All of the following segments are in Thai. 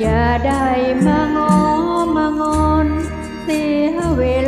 อย่าได้มางอมางอนเสียเวลา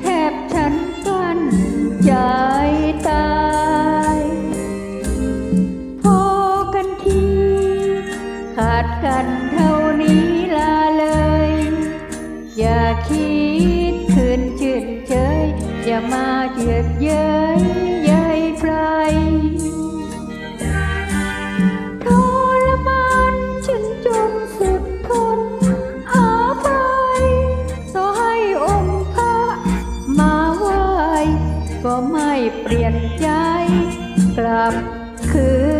แทบฉันกั้นใจตาย พอกันที ขาดกันเท่านี้ลาเลย อย่าคิดคืนจืดเฉยอย่ามาเยือดเย้ย เปลี่ยนใจ กลับคืน